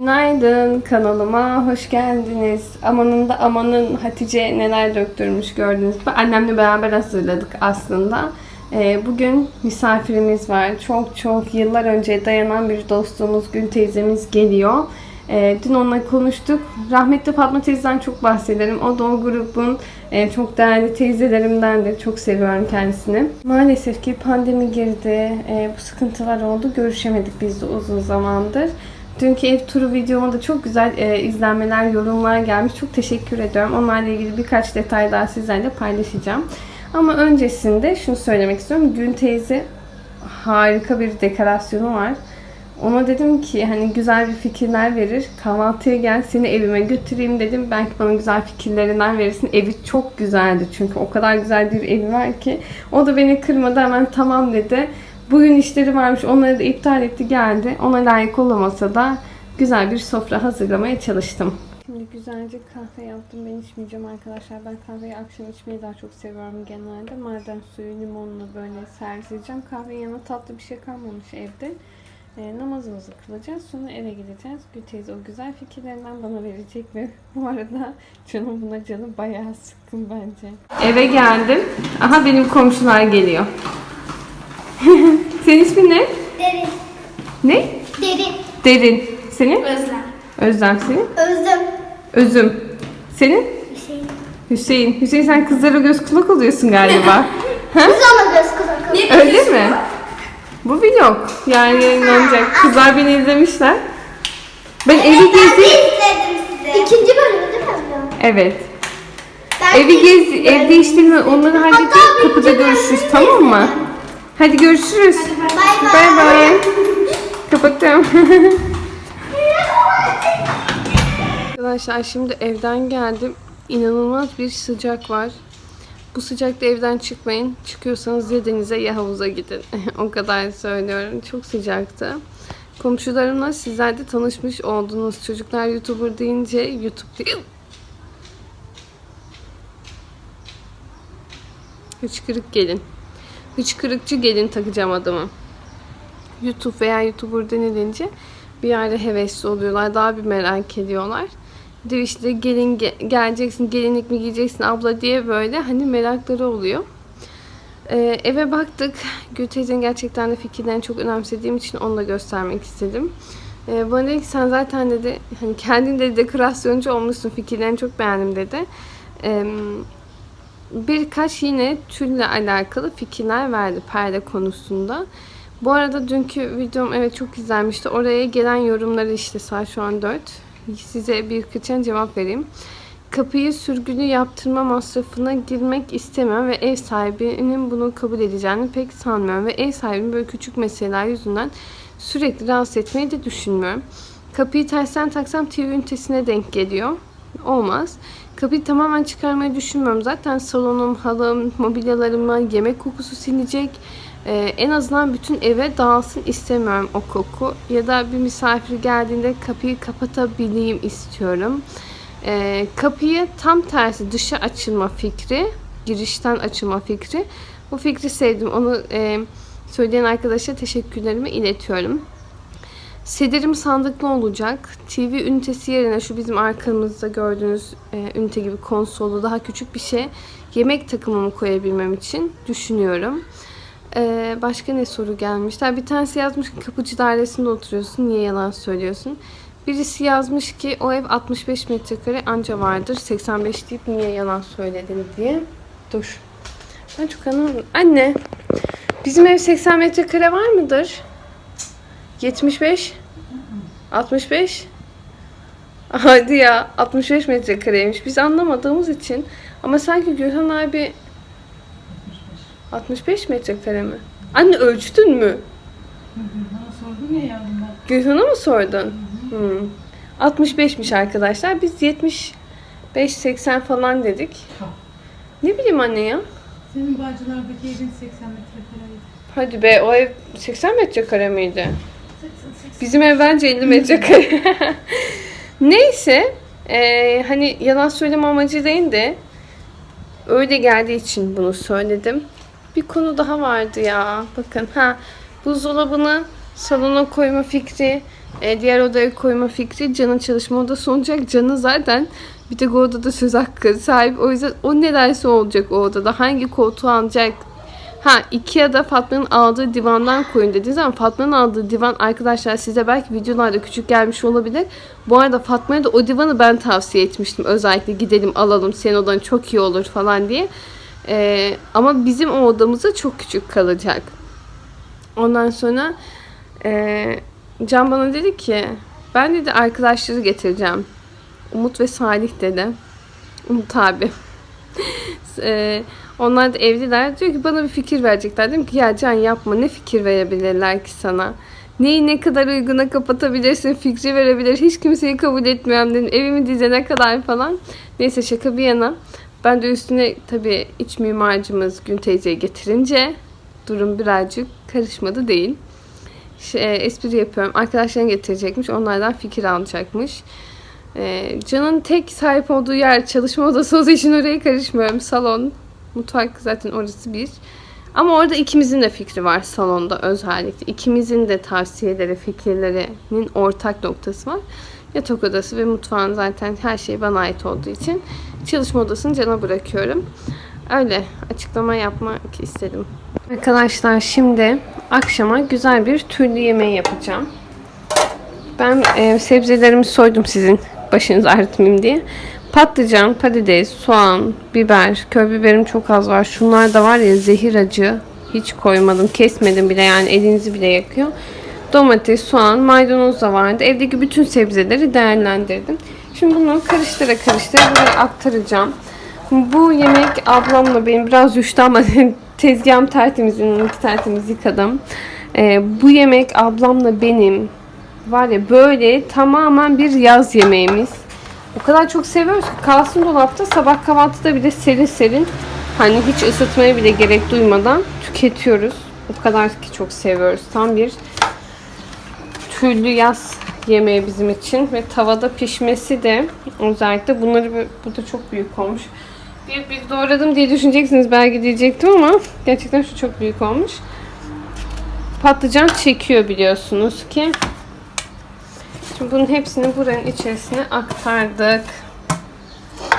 Günaydın kanalıma hoş geldiniz. Amanın da amanın Hatice neler döktürmüş gördünüz. Annemle beraber hazırladık aslında. Ee, bugün misafirimiz var. Çok çok yıllar önce dayanan bir dostumuz Gül teyzemiz geliyor. Ee, dün onunla konuştuk. Rahmetli Fatma teyzeden çok bahsederim. O da o grubun e, çok değerli teyzelerimdendir. Çok seviyorum kendisini. Maalesef ki pandemi girdi. E, bu sıkıntılar oldu. Görüşemedik biz de uzun zamandır. Dünkü ev turu videoma da çok güzel e, izlenmeler, yorumlar gelmiş. Çok teşekkür ediyorum. Onlarla ilgili birkaç detay daha sizlerle paylaşacağım. Ama öncesinde şunu söylemek istiyorum. Gül teyze harika bir dekorasyonu var. Ona dedim ki hani güzel bir fikirler verir. Kahvaltıya gel seni evime götüreyim dedim. Belki bana güzel fikirlerinden verirsin. Evi çok güzeldi çünkü o kadar güzel bir evi var ki. O da beni kırmadı hemen tamam dedi. Bugün işleri varmış onları da iptal etti geldi. Ona layık olamasa da güzel bir sofra hazırlamaya çalıştım. Şimdi güzelce kahve yaptım. Ben içmeyeceğim arkadaşlar. Ben kahveyi akşam içmeyi daha çok seviyorum genelde. Maden suyu limonla böyle servis edeceğim. Kahvenin yanına tatlı bir şey kalmamış evde. E, namazımızı kılacağız. Sonra eve gideceğiz. Gül teyze o güzel fikirlerinden bana verecek ve bu arada canım buna canı bayağı sıkkın bence. Eve geldim. Aha benim komşular geliyor. Senin ismin ne? Derin. Ne? Derin. Derin. Senin? Özlem. Özlem senin? Özlem. Özüm. Senin? Hüseyin. Hüseyin. Hüseyin sen kızlara göz kulak oluyorsun galiba. Biz ona göz kulak Öyle mi? Bu vlog. Yani yayınlanacak. Kızlar beni izlemişler. Ben evi Ben de gezdim. izledim sizi. İkinci bölümü değil mi? Evet. Ben Evi gez, ev değiştirme. Onları halledip kapıda görüşürüz. Tamam mı? Hadi görüşürüz. Bay Bay bay. Kapatıyorum. Arkadaşlar şimdi evden geldim. İnanılmaz bir sıcak var. Bu sıcakta evden çıkmayın. Çıkıyorsanız ya denize ya havuza gidin. o kadar söylüyorum. Çok sıcaktı. Komşularımla sizler de tanışmış oldunuz. Çocuklar YouTuber deyince YouTube değil. Hıçkırık gelin. Hıçkırıkçı gelin takacağım adımı. YouTube veya YouTuber denilince bir yerde hevesli oluyorlar. Daha bir merak ediyorlar. Bir işte gelin ge- geleceksin, gelinlik mi giyeceksin abla diye böyle hani merakları oluyor. Ee, eve baktık. Gül gerçekten de fikirlerini çok önemsediğim için onu da göstermek istedim. Ee, bana dedi ki sen zaten dedi hani kendin de dekorasyoncu olmuşsun fikirlerini çok beğendim dedi. Ee, birkaç yine tülle alakalı fikirler verdi perde konusunda. Bu arada dünkü videom evet çok izlenmişti. Oraya gelen yorumları işte saat şu an 4. Size birkaçına cevap vereyim. Kapıyı sürgülü yaptırma masrafına girmek istemiyorum ve ev sahibinin bunu kabul edeceğini pek sanmıyorum. Ve ev sahibinin böyle küçük meseleler yüzünden sürekli rahatsız etmeyi de düşünmüyorum. Kapıyı tersten taksam TV ünitesine denk geliyor. Olmaz. Kapıyı tamamen çıkarmayı düşünmüyorum. Zaten salonum, halım, mobilyalarıma yemek kokusu silecek. Ee, en azından bütün eve dağılsın istemiyorum o koku. Ya da bir misafir geldiğinde kapıyı kapatabileyim istiyorum. Ee, kapıyı tam tersi dışa açılma fikri, girişten açılma fikri. Bu fikri sevdim. Onu e, söyleyen arkadaşa teşekkürlerimi iletiyorum. Sedirim sandıklı olacak. TV ünitesi yerine şu bizim arkamızda gördüğünüz e, ünite gibi konsolu daha küçük bir şey yemek takımımı koyabilmem için düşünüyorum. Ee, başka ne soru gelmişler? Bir tanesi yazmış ki kapıcı dairesinde oturuyorsun. Niye yalan söylüyorsun? Birisi yazmış ki o ev 65 metrekare anca vardır. 85 deyip niye yalan söyledin diye. Dur. Ben çok anlamadım. Anne. Bizim ev 80 metrekare var mıdır? 75? 65? Hadi ya 65 metrekareymiş. Biz anlamadığımız için. Ama sanki Gülhan abi 65 metrekare mi? Anne ölçtün mü? Bana sordun ya yavrum ben. Gülhan'a mı sordun? Hmm. 65'miş arkadaşlar. Biz 75-80 falan dedik. Ne bileyim anne ya. Senin Bağcılar'daki evin 80 metrekareydi. Hadi be o ev 80 metrekare miydi? 80 80. Bizim ev bence 50 metrekare. Neyse. eee, hani yalan söyleme amacı değil de öyle geldiği için bunu söyledim. Bir konu daha vardı ya. Bakın ha buzdolabını salona koyma fikri E, diğer odaya koyma fikri Can'ın çalışma odası olacak. Can'ın zaten bir tek o odada söz hakkı sahip. O yüzden o ne derse olacak o odada. Hangi koltuğu alacak? Ha Ikea'da Fatma'nın aldığı divandan koyun dediğiniz ama Fatma'nın aldığı divan arkadaşlar size belki videolarda küçük gelmiş olabilir. Bu arada Fatma'ya da o divanı ben tavsiye etmiştim. Özellikle gidelim alalım senin odan çok iyi olur falan diye. E, ama bizim o odamıza çok küçük kalacak. Ondan sonra e, Can bana dedi ki ben dedi arkadaşları getireceğim. Umut ve Salih dedi. Umut abi. e, onlar da evliler. Diyor ki bana bir fikir verecekler. Dedim ki ya Can yapma ne fikir verebilirler ki sana. Neyi ne kadar uyguna kapatabilirsin fikri verebilir. Hiç kimseyi kabul etmiyorum dedim. Evimi dizene kadar falan. Neyse şaka bir yana. Ben de üstüne tabii iç mimarcımız Gün teyzeyi getirince durum birazcık karışmadı değil. Şey, espri yapıyorum. Arkadaşlarını getirecekmiş. Onlardan fikir alacakmış. Ee, Can'ın tek sahip olduğu yer çalışma odası olduğu için oraya karışmıyorum. Salon, mutfak zaten orası bir. Ama orada ikimizin de fikri var salonda özellikle. İkimizin de tavsiyeleri, fikirlerinin ortak noktası var. Yatak odası ve mutfağın zaten her şey bana ait olduğu için çalışma odasını Can'a bırakıyorum. Öyle açıklama yapmak istedim. Arkadaşlar şimdi akşama güzel bir türlü yemeği yapacağım. Ben e, sebzelerimi soydum sizin başınız ağrıtmayayım diye. Patlıcan, patates, soğan, biber, köy biberim çok az var. Şunlar da var ya zehir acı. Hiç koymadım, kesmedim bile yani elinizi bile yakıyor. Domates, soğan, maydanoz da vardı. Evdeki bütün sebzeleri değerlendirdim. Şimdi bunu karıştıra karıştıra buraya aktaracağım. Bu yemek ablamla benim biraz düştü ama tezgahım tertemiz, ünlü tertemiz yıkadım. Ee, bu yemek ablamla benim var ya böyle tamamen bir yaz yemeğimiz. O kadar çok seviyoruz ki kalsın dolapta sabah kahvaltıda bile serin serin hani hiç ısıtmaya bile gerek duymadan tüketiyoruz. O kadar ki çok seviyoruz. Tam bir türlü yaz yemeği bizim için ve tavada pişmesi de özellikle bunları bu da çok büyük olmuş. Bir, bir doğradım diye düşüneceksiniz belki diyecektim ama gerçekten şu çok büyük olmuş. Patlıcan çekiyor biliyorsunuz ki. Şimdi bunun hepsini buranın içerisine aktardık.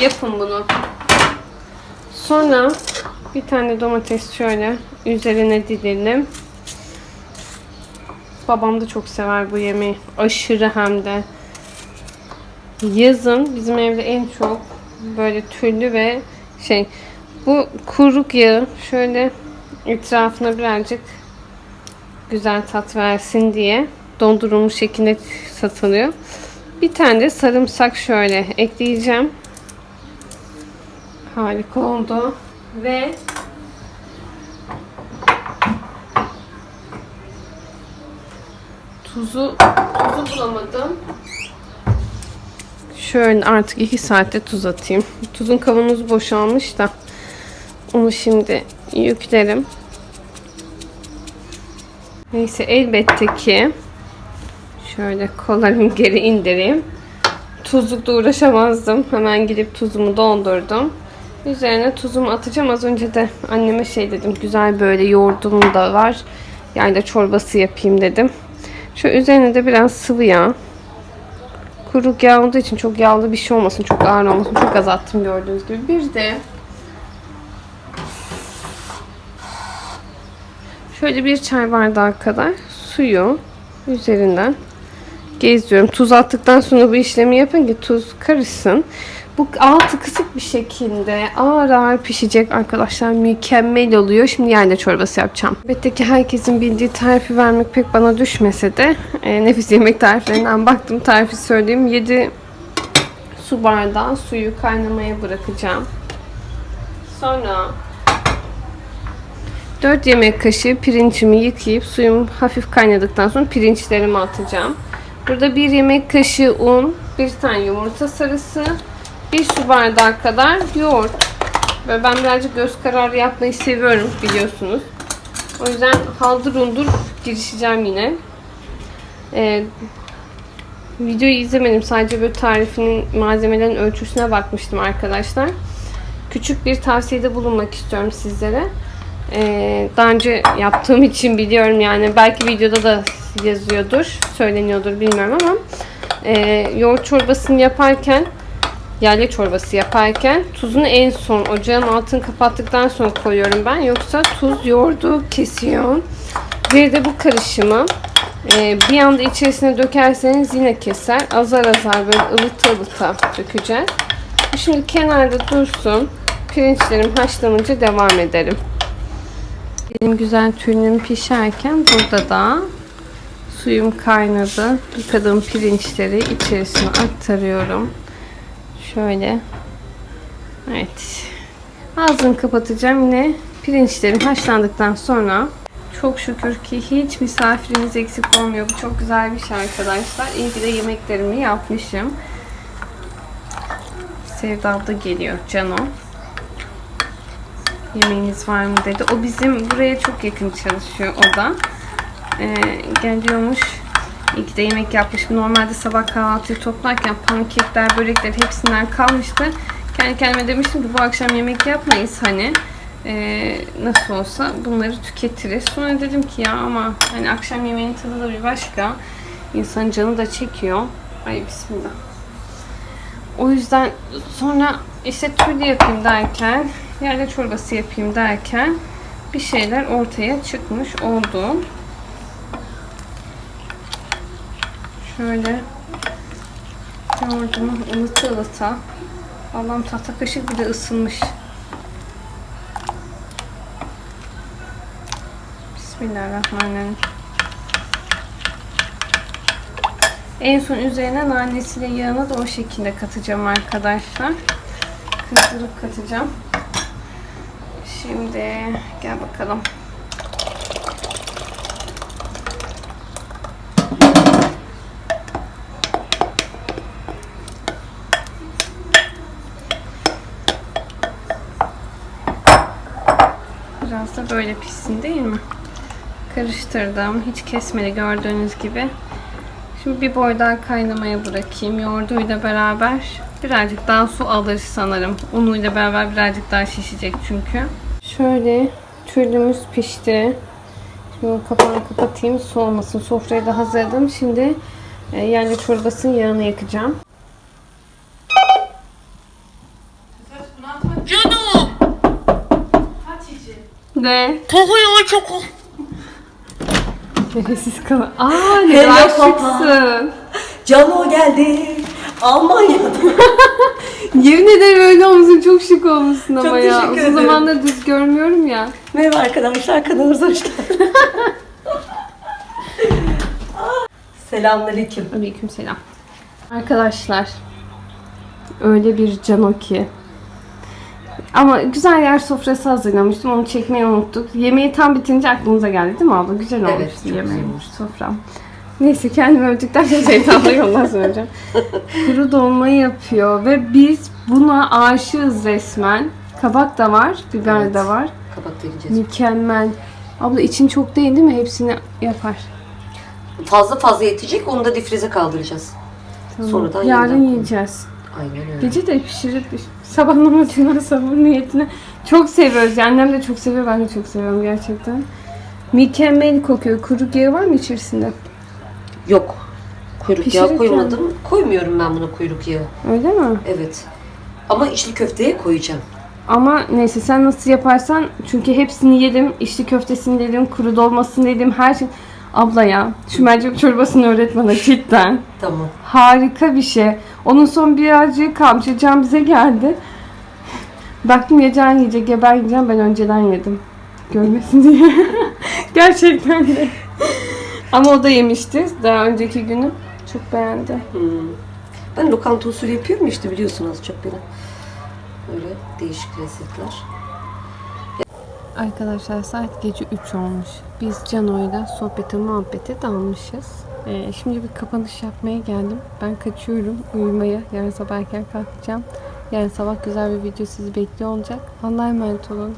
Yapın bunu. Sonra bir tane domates şöyle üzerine dilelim. Babam da çok sever bu yemeği. Aşırı hem de. Yazın bizim evde en çok böyle türlü ve şey bu kuruk yağı şöyle etrafına birazcık güzel tat versin diye dondurulmuş şeklinde satılıyor. Bir tane de sarımsak şöyle ekleyeceğim. Harika oldu. Ve tuzu tuzu bulamadım. Şöyle artık 2 saatte tuz atayım. Tuzun kavanozu boşalmış da onu şimdi yüklerim. Neyse elbette ki şöyle kollarımı geri indireyim. Tuzlukla uğraşamazdım. Hemen gidip tuzumu doldurdum. Üzerine tuzumu atacağım. Az önce de anneme şey dedim. Güzel böyle yoğurdum da var. Yani de çorbası yapayım dedim. Şu üzerine de biraz sıvı yağ. Kuru yağ olduğu için çok yağlı bir şey olmasın. Çok ağır olmasın. Çok az attım gördüğünüz gibi. Bir de Şöyle bir çay bardağı kadar suyu üzerinden geziyorum. Tuz attıktan sonra bu işlemi yapın ki tuz karışsın. Bu altı kısık bir şekilde ağır ağır pişecek arkadaşlar. Mükemmel oluyor. Şimdi yayla çorbası yapacağım. Elbette ki herkesin bildiği tarifi vermek pek bana düşmese de e, nefis yemek tariflerinden baktım. Tarifi söyleyeyim. 7 su bardağı suyu kaynamaya bırakacağım. Sonra 4 yemek kaşığı pirincimi yıkayıp suyum hafif kaynadıktan sonra pirinçlerimi atacağım. Burada 1 yemek kaşığı un, 1 tane yumurta sarısı, 1 su bardağı kadar yoğurt. Ve ben birazcık göz kararı yapmayı seviyorum biliyorsunuz. O yüzden haldır undur girişeceğim yine. Ee, videoyu izlemedim. Sadece böyle tarifinin malzemelerin ölçüsüne bakmıştım arkadaşlar. Küçük bir tavsiyede bulunmak istiyorum sizlere. Ee, daha önce yaptığım için biliyorum yani. Belki videoda da yazıyordur, söyleniyordur bilmiyorum ama e, yoğurt çorbasını yaparken yerli çorbası yaparken tuzunu en son ocağın altını kapattıktan sonra koyuyorum ben. Yoksa tuz yoğurdu kesiyor. Bir de bu karışımı e, bir anda içerisine dökerseniz yine keser. Azar azar böyle ılıta ılıta dökeceğiz. Şimdi kenarda dursun. Pirinçlerim haşlanınca devam ederim. Benim güzel türlüm pişerken burada da suyum kaynadı. Yıkadığım pirinçleri içerisine aktarıyorum. Şöyle. Evet. Ağzını kapatacağım. Yine pirinçlerim haşlandıktan sonra çok şükür ki hiç misafiriniz eksik olmuyor. Bu çok güzel bir şey arkadaşlar. İyi ki de yemeklerimi yapmışım. Sevda da geliyor Cano. Yemeğiniz var mı dedi. O bizim buraya çok yakın çalışıyor o da. Ee, geliyormuş. İyi de yemek yapmışım. Normalde sabah kahvaltıyı toplarken pankekler, börekler hepsinden kalmıştı. Kendi kendime demiştim ki bu akşam yemek yapmayız hani. Ee, nasıl olsa bunları tüketiriz. Sonra dedim ki ya ama hani akşam yemeğinin tadı da bir başka. İnsanın canı da çekiyor. Ay bismillah. O yüzden sonra işte türlü yapayım derken, yerli çorbası yapayım derken bir şeyler ortaya çıkmış oldu. Şöyle yoğurdumu ılıta ılıta. Allah'ım tahta kaşık bile ısınmış. Bismillahirrahmanirrahim. En son üzerine nanesiyle yağını da o şekilde katacağım arkadaşlar. Kızdırıp katacağım. Şimdi gel bakalım. Biraz da böyle pişsin değil mi? Karıştırdım. Hiç kesmedi gördüğünüz gibi. Şimdi bir boy daha kaynamaya bırakayım. Yoğurduyla beraber birazcık daha su alır sanırım. Unuyla beraber birazcık daha şişecek çünkü. Şöyle türlümüz pişti. Şimdi kapağını kapatayım soğumasın. Sofrayı da hazırladım. Şimdi e, yerli çorbasının yağını yakacağım. Canım. Hatice. Ne? Kokuyor çok. Nefessiz kal. Aa ne Hello kadar papa. şıksın. Cano geldi. Almanya'dan. Yemin ederim öyle olmuşsun. Çok şık olmuşsun ama Çok ya. teşekkür Uzun ederim. zamandır düz görmüyorum ya. Merhaba arkadaşlar kanalımıza hoş geldiniz. Selamünaleyküm. Aleyküm selam. Arkadaşlar öyle bir cano ki. Ama güzel yer sofrası hazırlamıştım. Onu çekmeyi unuttuk. Yemeği tam bitince aklımıza geldi değil mi abla? Güzel olmuş Evet, çok yemeğim, güzel olmuş. sofram. Neyse kendimi övdükten sonra şeytanla yoldan söyleyeceğim. Kuru dolma yapıyor ve biz buna aşığız resmen. Kabak da var, biber Evet. de var. Kabakta yiyeceğiz. Mükemmel. Abla için çok değil değil mi? Hepsini yapar. Fazla fazla yetecek onu da difrize kaldıracağız. Sonradan Yarın yeniden yiyeceğiz. Aynen öyle. Gece de pişirip sabah namazından sabah niyetine çok seviyoruz. Yani Annem de çok seviyor, ben de çok seviyorum gerçekten. Mükemmel kokuyor. Kuru yağı var mı içerisinde? Yok. Kuyruk yağı Pişirirken- koymadım. Koymuyorum ben buna kuyruk yağı. Öyle mi? Evet. Ama içli köfteye koyacağım. Ama neyse sen nasıl yaparsan çünkü hepsini yedim. İçli köftesini yedim, kuru dolmasını yedim, her şey. Abla ya şu mercimek çorbasını öğret bana cidden. Tamam. Harika bir şey. Onun son birazcık kalmış. Can bize geldi. Baktım ya Can yiyecek ya ben yiyeceğim. Ben önceden yedim. Görmesin diye. Gerçekten de. Ama o da yemişti daha önceki günü. Çok beğendi. Hmm. Ben lokanta usulü yapıyorum işte biliyorsun az çok beni. Böyle değişik lezzetler. Arkadaşlar saat gece 3 olmuş. Biz Cano'yla sohbete muhabbete dalmışız. Ee, şimdi bir kapanış yapmaya geldim. Ben kaçıyorum uyumaya. Yarın sabah erken kalkacağım. Yarın sabah güzel bir video sizi bekliyor olacak. Allah'a emanet olun.